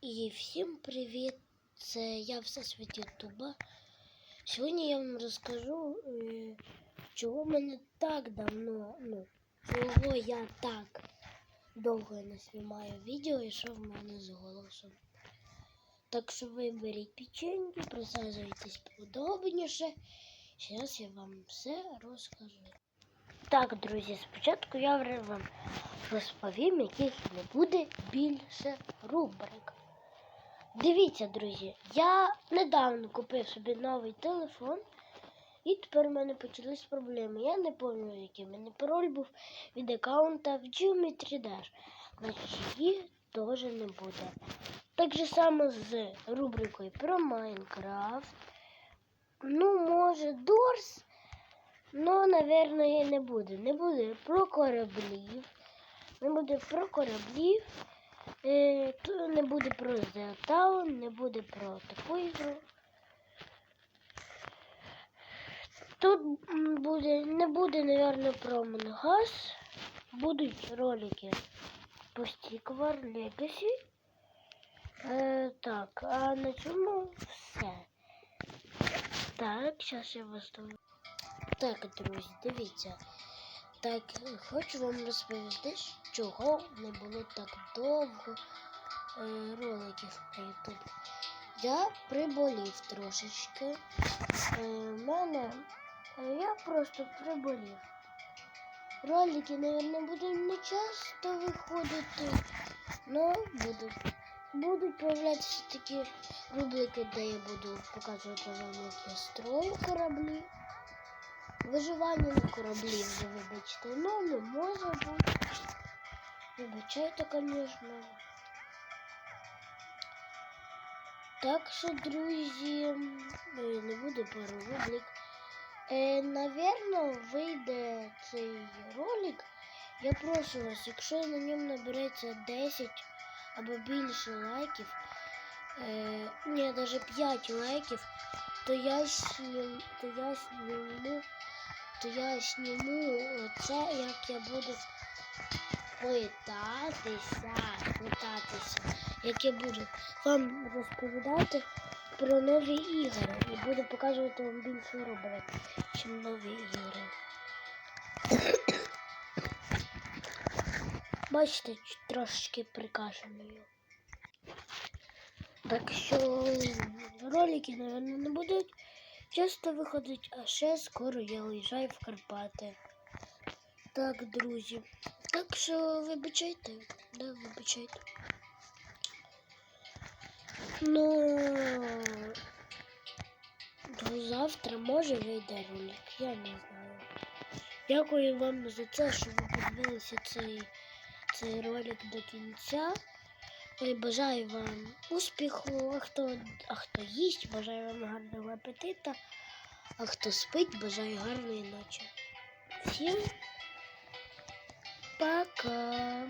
І всім привіт! Це я Всесвіт Ютуба. Сьогодні я вам розкажу, е, чого мене так давно, ну, чого я так довго не знімаю відео і що в мене з голосом. Так що ви беріть печеньки, присаджуйтесь поудобніше. Зараз я вам все розкажу. Так, друзі, спочатку я вам розповім, яких не буде більше рубрик. Дивіться, друзі, я недавно купив собі новий телефон, і тепер у мене почались проблеми. Я не пам'ятаю, який в мене пароль був від аккаунта в Geometry Dash. Значить, її теж не буде. Так же само з рубрикою про Майнкрафт. Ну, може, Дорс. Ну, наверное, не буде. Не буде про кораблів. Не буде про кораблів. Не буде про The не буде про таку ігру. Тут буде, не буде, наверное, про Монгас. Будуть ролики по Stickvar Legacy. Е, так, а на цьому все. Так, зараз я вас. Так, друзі, дивіться. Так, хочу вам розповісти, чого не було так довго роликів на YouTube. Я приболів трошечки. Е, в мене е, я просто приболів. Ролики, мабуть, будуть не часто виходити, але будуть. Будуть появлятися такі рубрики, де я буду показувати вам, як строю кораблі. Виживання на кораблі вже, вибачте, ну не може бути. Вибачайте, звісно. Так що, друзі, е, не буде пару рубрик. Е, Навірно, вийде цей ролик. Я прошу вас, якщо на ньому набереться 10 або більше лайків, е, ні, навіть 5 лайків, то я снім, то я сніму то я зніму це, як я буду питатися, питатися, як я буду вам розповідати про нові ігри і буду показувати вам більше рубрик, ніж нові ігри. Бачите, трошечки прикашеную. Так що ролики, мабуть, не будуть часто виходить, а ще скоро я уїжджаю в Карпати. Так, друзі. Так що вибачайте, да, вибачайте. Ну до завтра може вийде ролик, я не знаю. Дякую вам за це, що ви подивилися цей, цей ролик до кінця. Е, Бажаю вам успіху, а хто, а хто їсть, бажаю вам гарного апетита, а хто спить, бажаю гарної ночі. Всім пока!